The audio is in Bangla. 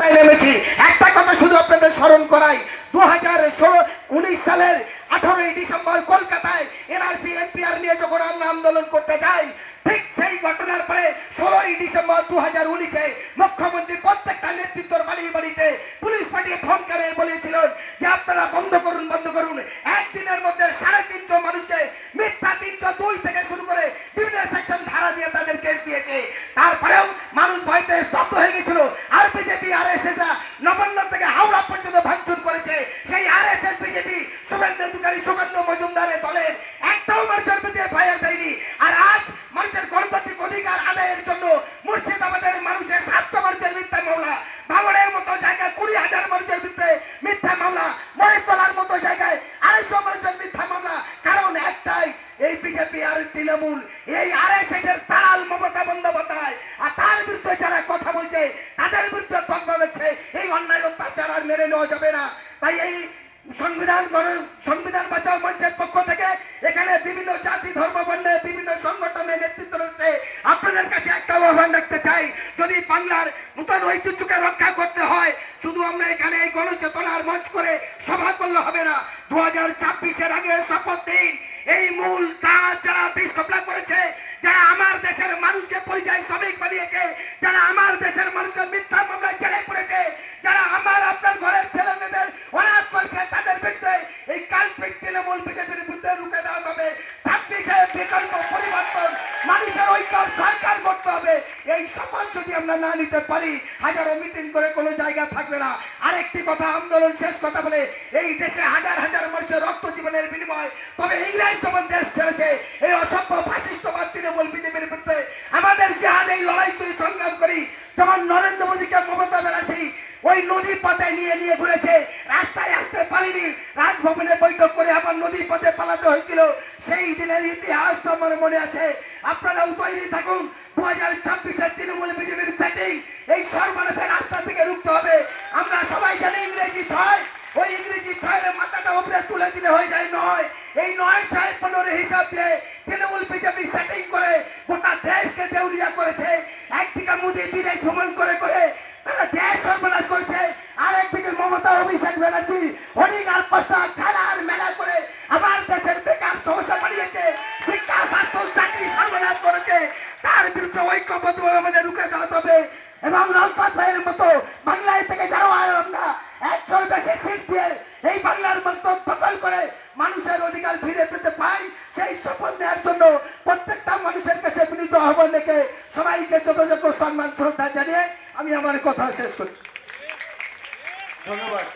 রাস্তায় নেমেছি। একটা কথা শুধু আপনাদের স্মরণ করাই। দু হাজার সালের আঠারোই ডিসেম্বর কলকাতায় এনআরসি এনপিআর নিয়ে যখন আমরা আন্দোলন করতে যাই, ঠিক সেই ঘটনার পরে ষোলোই ডিসেম্বর দু হাজার উনিশে মুখ্যমন্ত্রী প্রত্যেকটা নেতৃত্বর বাড়ি বাড়িতে পুলিশ পাঠিয়ে ফোন করে বলেছিলেন যে আপনারা বন্ধ করুন বন্ধ করুন। একদিনের মধ্যে সাড়ে তিনশো মানুষকে মিথ্যা তিনশো দুই থেকে শুরু করে বিভিন্ন সেকশন ধারা দিয়ে তাদের কেস দিয়েছে। তারপরেও অধিকারী সুগন্ধ মজুমদারের দলের একটাও মানুষের বিরুদ্ধে ফায়ার দেয়নি। আর আজ মানুষের গণতান্ত্রিক অধিকার আদায়ের জন্য মুর্শিদাবাদের মানুষের সাতশো মানুষের মিথ্যা মামলা, ভাঙড়ের মতো জায়গায় কুড়ি হাজার মানুষের বিরুদ্ধে মিথ্যা মামলা, মহেশতলার মতো জায়গায় আড়াইশো মানুষের মিথ্যা মামলা। কারণ একটাই, এই বিজেপি আর তৃণমূল, এই আর এস এর তারাল মমতা বন্দ্যোপাধ্যায়। আর তার বিরুদ্ধে যারা কথা বলছে, তাদের বিরুদ্ধে তকমা দিচ্ছে এই অন্যায় অত্যাচার আর মেনে নেওয়া যাবে না। তাই এই সংবিধান সংবিধান বাঁচাও মঞ্চের পক্ষ থেকে। এখানে বিভিন্ন জাতি ধর্ম বর্ণে বিভিন্ন সংগঠনের নেতৃত্ব রয়েছে। আপনাদের কাছে একটা আহ্বান রাখতে চাই, যদি বাংলার নূতন ঐতিহ্যকে রক্ষা করতে হয়, শুধু আমরা এখানে এই গণচেতনার মঞ্চ করে সভা করলে হবে না। দু হাজার ছাব্বিশের আগে শপথ দিন। এই মূল কাজ যারা বিস্কপলা করেছে, যারা আমার দেশের মানুষকে পরিযায়ী শ্রমিক বানিয়েছে বিকল্প পরিবর্তন, মানুষের ঐক্য সরকার করতে হবে। এই শপথ যদি আমরা না নিতে পারি, হাজারো মিটিং করে কোনো জায়গা থাকবে না। আরেকটি কথা, আন্দোলন শেষ কথা বলে, এই দেশে হাজার হাজার মানুষের রক্ত জীবনের বিনিময়। তবে ইংরেজ যখন দেশ ছেড়েছে, এই অসভ্য ফাশিষ্টবাদ তৃণমূল বিজেপির বিরুদ্ধে, আমাদের জেহাদ এই লড়াই চুরি সংগ্রাম করি যেমন নরেন্দ্র মোদীকে মমতা ব্যানার্জি ওই নদী পথে নিয়ে নিয়ে ঘুরেছে, রাস্তায় আসতে পারিনি। রাজভবনে বৈঠক করে আবার নদী পথে পালাতে হয়েছিল। সেই দিনের ইতিহাস তো আমার মনে আছে? আপনারাও তৈরি থাকুন। দু হাজার ছাব্বিশের তৃণমূল বিজেপির সেটিং এই সর্বনাশের রাস্তা থেকে রুখতে হবে। আমরা সবাই জানি ইংরেজি ছয়। ওই ইংরেজি ছয়ের মাথাটা উপরে তুলে দিলে হয়ে যায় নয়। এই নয় ছয় পনেরো হিসাব দিয়ে তৃণমূল বিজেপি সেটিং করে গোটা দেশকে দেউলিয়া করেছে। একদিকে মোদী বিদেশ ভ্রমণ করে করে তারা দেশ সর্বনাশ করেছে। আর একদিকে মমতা, অভিষেক ব্যানার্জি হরিং আর পাঁচটা তার বিরুদ্ধে ঐক্যবদ্ধভাবে আমাদের রুখে দাঁড়াতে হবে এবং নৌসাদ ভাইয়ের মতো বাংলায় থেকে যারা আমরা, একশোর বেশি সিট দিয়ে এই বাংলার মতো দখল করে মানুষের অধিকার ফিরে পেতে পাই, সেই শপথ নেওয়ার জন্য প্রত্যেকটা মানুষের কাছে বিনীত আহ্বান রেখে সবাইকে যথাযথ সম্মান, শ্রদ্ধা জানিয়ে আমি আমার কথা শেষ করছি ধন্যবাদ।